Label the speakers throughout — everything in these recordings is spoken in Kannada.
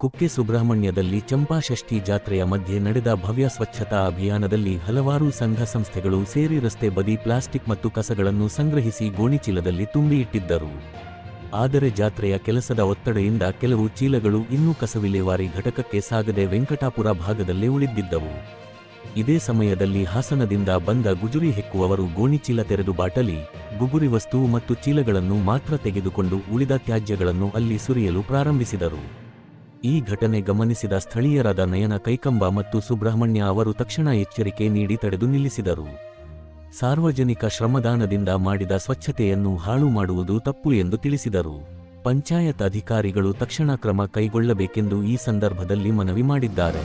Speaker 1: ಕುಕ್ಕೆ ಸುಬ್ರಹ್ಮಣ್ಯದಲ್ಲಿ ಚಂಪಾಷಷ್ಠಿ ಜಾತ್ರೆಯ ಮಧ್ಯೆ ನಡೆದ ಭವ್ಯ ಸ್ವಚ್ಛತಾ ಅಭಿಯಾನದಲ್ಲಿ ಹಲವಾರು ಸಂಘ ಸಂಸ್ಥೆಗಳು ಸೇರಿ ರಸ್ತೆ ಬದಿ ಪ್ಲಾಸ್ಟಿಕ್ ಮತ್ತು ಕಸಗಳನ್ನು ಸಂಗ್ರಹಿಸಿ ಗೋಣಿಚೀಲದಲ್ಲಿ ತುಂಬಿ ಇಟ್ಟಿದ್ದರು. ಆದರೆ ಜಾತ್ರೆಯ ಕೆಲಸದ ಒತ್ತಡೆಯಿಂದ ಕೆಲವು ಚೀಲಗಳು ಇನ್ನೂ ಕಸವಿಲೇವಾರಿ ಘಟಕಕ್ಕೆ ಸಾಗದೆ ವೆಂಕಟಾಪುರ ಭಾಗದಲ್ಲೇ ಉಳಿದಿದ್ದವು. ಇದೇ ಸಮಯದಲ್ಲಿ ಹಾಸನದಿಂದ ಬಂದ ಗುಜುರಿ ಹೆಕ್ಕುವವರು ಗೋಣಿಚೀಲ ತೆರೆದು ಬಾಟಲಿ ಗುಗುರಿ ವಸ್ತು ಮತ್ತು ಚೀಲಗಳನ್ನು ಮಾತ್ರ ತೆಗೆದುಕೊಂಡು ಉಳಿದ ತ್ಯಾಜ್ಯಗಳನ್ನು ಅಲ್ಲಿ ಸುರಿಯಲು ಪ್ರಾರಂಭಿಸಿದರು. ಈ ಘಟನೆ ಗಮನಿಸಿದ ಸ್ಥಳೀಯರಾದ ನಯನ ಕೈಕಂಬ ಮತ್ತು ಸುಬ್ರಹ್ಮಣ್ಯ ಅವರು ತಕ್ಷಣ ಎಚ್ಚರಿಕೆ ನೀಡಿ ತಡೆದು ನಿಲ್ಲಿಸಿದರು ಸಾರ್ವಜನಿಕ ಶ್ರಮದಾನದಿಂದ ಮಾಡಿದ ಸ್ವಚ್ಛತೆಯನ್ನು ಹಾಳು ಮಾಡುವುದು ತಪ್ಪು ಎಂದು ತಿಳಿಸಿದರು ಪಂಚಾಯತ್ ಅಧಿಕಾರಿಗಳು ತಕ್ಷಣ ಕ್ರಮ ಕೈಗೊಳ್ಳಬೇಕೆಂದು ಈ ಸಂದರ್ಭದಲ್ಲಿ ಮನವಿ ಮಾಡಿದ್ದಾರೆ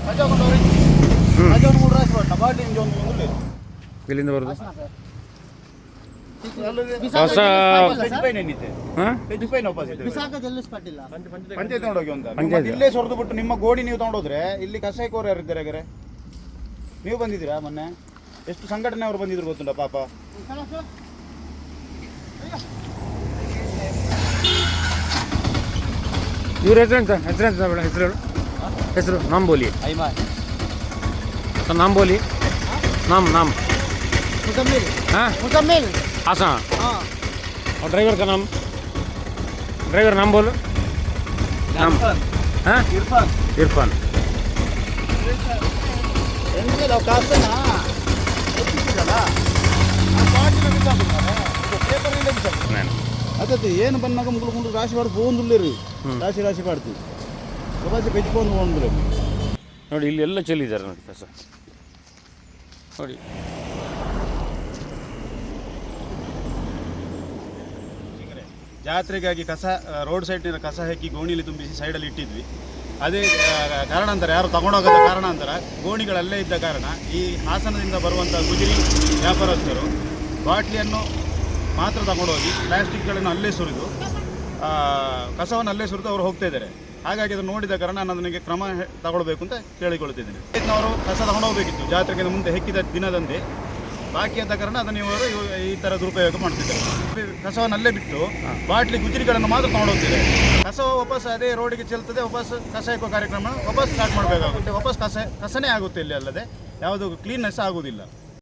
Speaker 2: ಇಲ್ಲೇ ಸೊರೆದು ಬಿಟ್ಟು ನಿಮ್ಮ ಗೋಡಿ ನೀವು ತಗೊಂಡೋದ್ರೆ ಇಲ್ಲಿ ಕಸಾಯಕೋರು ಯಾರು ಇದ್ದಾರೆ ನೀವು ಬಂದಿದ್ದೀರಾ ಮೊನ್ನೆ? ಎಷ್ಟು ಸಂಘಟನೆ ಅವ್ರು ಬಂದಿದ್ರು ಗೊತ್ತುಂಟ ಪಾಪ?
Speaker 3: ಇವ್ರ ಹೆಸರು ಎಂತ? ಹೆಸರು ಎಂತ ಬೇಡ ಹೆಸರು ಹೇಳು. ಹೆಸರು ನಾಂಬೋಲಿ. ನಾಂಬೋಲಿ. ನಾಮ್ ನಾಮ್
Speaker 4: ಹಾಂ?
Speaker 3: आसा
Speaker 4: हाँ
Speaker 3: और ड्राइवर का नाम ड्राइवर नाम बोलो नाम हाँ इरफान
Speaker 2: ಹೆಂಗೆ ನಾವು ಕಾಸನ್ನ ಎತ್ತಿಟ್ಟಿದ್ದಲ್ಲ, ಆ ಬಾಟಿಲ ಬಿಸಾಕ್ಬಿಡ್ತಾರೆ. ಇದು ಪೇಪರ್ನಿಂದ ಬಿಸಾಕ್ಬಿಡ್ತಾರೆ.
Speaker 3: ನಾನು
Speaker 2: ಅದಕ್ಕೆ ಏನು ಬಂದಾಗ ಮುಗುಳು ಮುಗುಳು ರಾಶಿ ಮಾಡಿ ಬೋಂದುಲ್ಲೇರಿ ರಾಶಿ ರಾಶಿ ಮಾಡ್ತೀವಿ ಪ್ರವಾಸಿ ಬೆಚ್ಕೊಂಡು ಹೋಗ್ರೆ
Speaker 3: ನೋಡಿ ಇಲ್ಲಿ ಎಲ್ಲ ಚೆಲ್ಲಿದ್ದಾರೆ ನೋಡಿ ಕಸ ನೋಡಿ
Speaker 2: ಜಾತ್ರೆಗಾಗಿ ಕಸ ರೋಡ್ ಸೈಡ್ನಿಂದ ಕಸ ಹಾಕಿ ಗೋಣಿಲಿ ತುಂಬಿಸಿ ಸೈಡಲ್ಲಿ ಇಟ್ಟಿದ್ವಿ. ಅದೇ ಕಾರಣಾಂತರ ಯಾರು ತಗೊಂಡೋಗದ ಕಾರಣಾಂತರ ಗೋಣಿಗಳಲ್ಲೇ ಇದ್ದ ಕಾರಣ ಈ ಹಾಸನದಿಂದ ಬರುವಂಥ ಗುಜರಿ ವ್ಯಾಪಾರಸ್ಥರು ಬಾಟ್ಲಿಯನ್ನು ಮಾತ್ರ ತಗೊಂಡೋಗಿ ಪ್ಲಾಸ್ಟಿಕ್ಗಳನ್ನು ಅಲ್ಲೇ ಸುರಿದು ಕಸವನ್ನು ಅಲ್ಲೇ ಸುರಿದು ಅವರು ಹೋಗ್ತಾ ಇದ್ದಾರೆ. ಹಾಗಾಗಿ ಅದನ್ನು ನೋಡಿದ ಕಾರಣ ನಾನು ನನಗೆ ಕ್ರಮ ತಗೊಳ್ಬೇಕು ಅಂತ ಕೇಳಿಕೊಳ್ತಿದ್ದೇನೆ ಅವರು ಕಸ ತಗೊಂಡೋಗಬೇಕಿತ್ತು. ಜಾತ್ರೆಗೆ ಮುಂದೆ ಹೆಕ್ಕಿದ ದಿನದಂದೇ ಬಾಕಿ ಅಂತ ಕಾರಣ ಅದನ್ನು ಇವರು ಈ ಥರ ದುರುಪಯೋಗ ಮಾಡ್ತಿದ್ದಾರೆ. ಕಸವನ್ನು ಅಲ್ಲೇ ಬಿಟ್ಟು ಬಾಟ್ಲಿ, ಗುಜರಿಗಳನ್ನು ಮಾತ್ರ ತಗೊಂಡೋಗ್ತಿದೆ ಕಸ ವಾಪಸ್ ಅದೇ ರೋಡಿಗೆ ಚೆಲ್ತದೆ, ವಾಪಸ್ ಕಸ ಹಾಕುವ ಕಾರ್ಯಕ್ರಮ ವಾಪಸ್ ಸ್ಟಾರ್ಟ್ ಮಾಡಬೇಕಾಗುತ್ತೆ. ವಾಪಸ್ ಕಸ, ಕಸನೇ ಆಗುತ್ತೆ ಇಲ್ಲಿ ಅಲ್ಲದೆ. ಯಾವುದು ಕ್ಲೀನ್ನೆಸ್ ಆಗುವುದಿಲ್ಲ.